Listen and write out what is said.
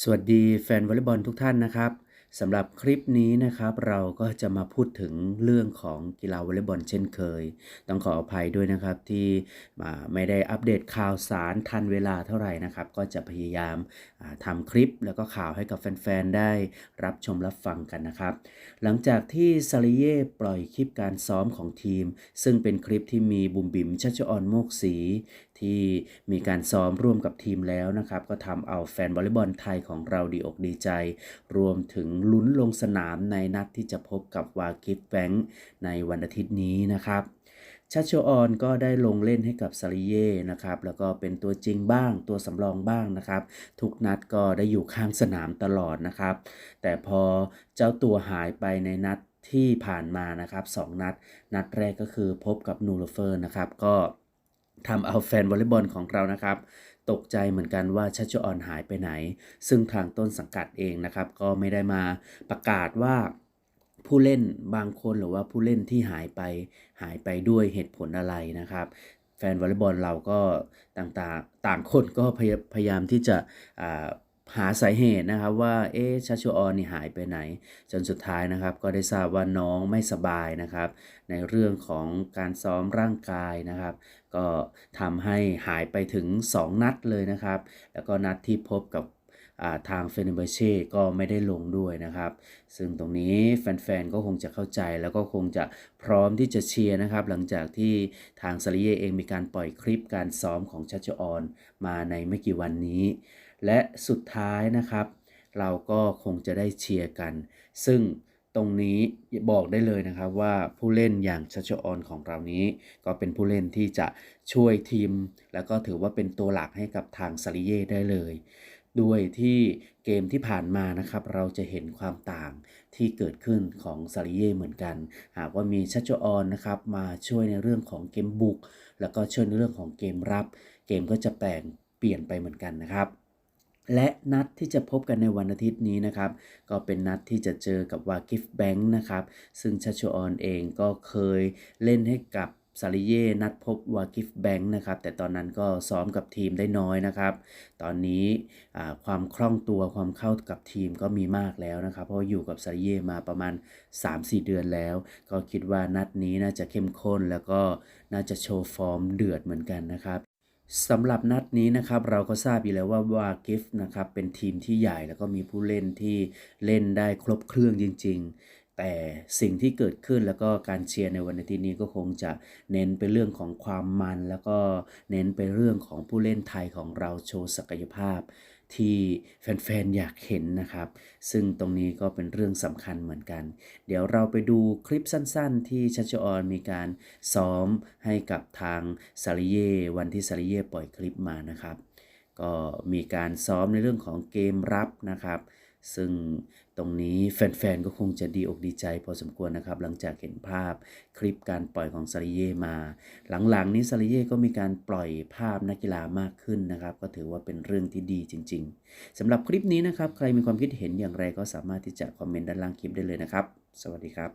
สวัสดีแฟนวอลเลย์บอลทุกท่านนะครับสำหรับคลิปนี้นะครับเราก็จะมาพูดถึงเรื่องของกีฬาวอลเลย์บอลเช่นเคย ต้องขออภัยด้วยนะครับที่อ่าไม่ได้อัปเดตข่าวสารทันเวลาเท่าไหร่นะครับ ก็จะพยายามาทำคลิปแล้วก็ข่าวให้กับแฟนๆได้รับชมรับฟังกันนะครับ หลังจากที่ซาลิเย่ปล่อยคลิปการซ้อมของทีม ซึ่งเป็นคลิปที่มีบุมบิมชัชออนโมกศี ที่มีการซ้อมร่วมกับทีมแล้วนะครับ ก็ทำเอาแฟนวอลเลย์บอลไทยของเราดีอกดีใจ รวมถึงลุ้นลงสนามในนัดที่จะพบกับวากิฟแบงค์ในวันอาทิตย์นี้นะครับชัชออนก็ได้ลงเล่นให้กับซาริเย่นะครับ แล้วก็เป็นตัวจริงบ้างตัวสำรองบ้างนะครับ ทุกนัดก็ได้อยู่ข้างสนามตลอดนะครับ แต่พอเจ้าตัวหายไปในนัดที่ผ่านมานะครับสองนัด นัดแรกก็คือพบกับนูโรเฟอร์นะครับ ก็ ทำเอาแฟนวอลเลย์บอลของเรานะครับ ตกใจเหมือนกันว่าชัชออนหายไปไหน ซึ่งทางต้นสังกัดเองนะครับ ก็ไม่ได้มาประกาศว่าผู้เล่นบางคนหรือว่าผู้เล่นที่หายไปหายไปด้วยเหตุผลอะไรนะครับ แฟนวอลเลย์บอลเราก็ต่างๆ ต่างคนก็พยายามที่จะ หาสาเหตุนะครับว่าเอ๊ะชัชออนนี่หายไปไหน จนสุดท้ายนะครับ ก็ได้ทราบว่าน้องไม่สบายนะครับ ในเรื่องของการซ้อมร่างกายนะครับ ก็ทำให้หายไปถึง 2 นัดเลยนะครับ แล้วก็นัดที่พบกับาทางเฟนเบเช่ก็ไม่ได้ลงด้วยนะครับ ซึ่งตรงนี้แฟนๆ ก็คงจะเข้าใจแล้วก็คงจะพร้อมที่จะเชียร์นะครับ หลังจากที่ทางซาริเย่เองมีการปล่อยคลิปการซ้อมของชัชออนมาในไม่กี่วันนี้ และสุดท้ายนะครับ เราก็คงจะได้เชียร์กัน ซึ่งตรงนี้บอกได้เลยนะครับว่าผู้เล่นอย่างชัชออนของเรานี้ ก็เป็นผู้เล่นที่จะช่วยทีม แล้วก็ถือว่าเป็นตัวหลักให้กับทางซาริเย่ได้เลยด้วยที่เกมที่ผ่านมานะครับ เราจะเห็นความต่างที่เกิดขึ้นของซาริเย่เหมือนกัน หากว่ามีชัชออนนะครับ มาช่วยในเรื่องของเกมบุก แล้วก็ช่วยในเรื่องของเกมรับ เกมก็จะแปลงเปลี่ยนไปเหมือนกันนะครับ และนัดที่จะพบกันในวันอาทิตย์นี้นะครับ ก็เป็นนัดที่จะเจอกับวากิฟแบงค์นะครับ ซึ่งชัชออนเองก็เคยเล่นให้กับซาริเย่นัดพบวากิฟแบงค์นะครับ แต่ตอนนั้นก็ซ้อมกับทีมได้น้อยนะครับ ตอนนี้ความคล่องตัวความเข้ากับทีมก็มีมากแล้วนะครับ เพราะอยู่กับซาริเย่มาประมาณ 3-4 เดือนแล้ว ก็คิดว่านัดนี้น่าจะเข้มข้นแล้วก็น่าจะโชว์ฟอร์มเดือดเหมือนกันนะครับ สำหรับนัดนี้นะครับเราก็ทราบอยู่แล้วว่าวากิฟนะครับเป็นทีมที่ใหญ่แล้วก็มีผู้เล่นที่เล่นได้ครบเครื่องจริง ๆ แต่สิ่งที่เกิดขึ้นแล้วก็การเชียร์ในวันอาทิตย์นี้ก็คงจะเน้นไปเรื่องของความมัน แล้วก็เน้นไปเรื่องของผู้เล่นไทยของเราโชว์ศักยภาพ ที่แฟนๆอยากเห็นนะครับ ซึ่งตรงนี้ก็เป็นเรื่องสำคัญเหมือนกัน เดี๋ยวเราไปดูคลิปสั้นๆ ที่ชัชออนมีการซ้อมให้กับทางซาริเยวันที่ซาริเยปล่อยคลิปมานะครับ ก็มีการซ้อมในเรื่องของเกมรับนะครับ ซึ่งตรงนี้แฟนๆ ก็คงจะดีอกดีใจพอสมควรนะครับ หลังจากเห็นภาพคลิปการปล่อยของซาริเย่มา หลังๆ นี้ซาริเย่ก็มีการปล่อยภาพนักกีฬามากขึ้นนะครับ ก็ถือว่าเป็นเรื่องที่ดีจริง ๆสำหรับคลิปนี้นะครับ ใครมีความคิดเห็นอย่างไรก็สามารถที่จะคอมเมนต์ด้านล่างคลิปได้เลยนะครับ สวัสดีครับ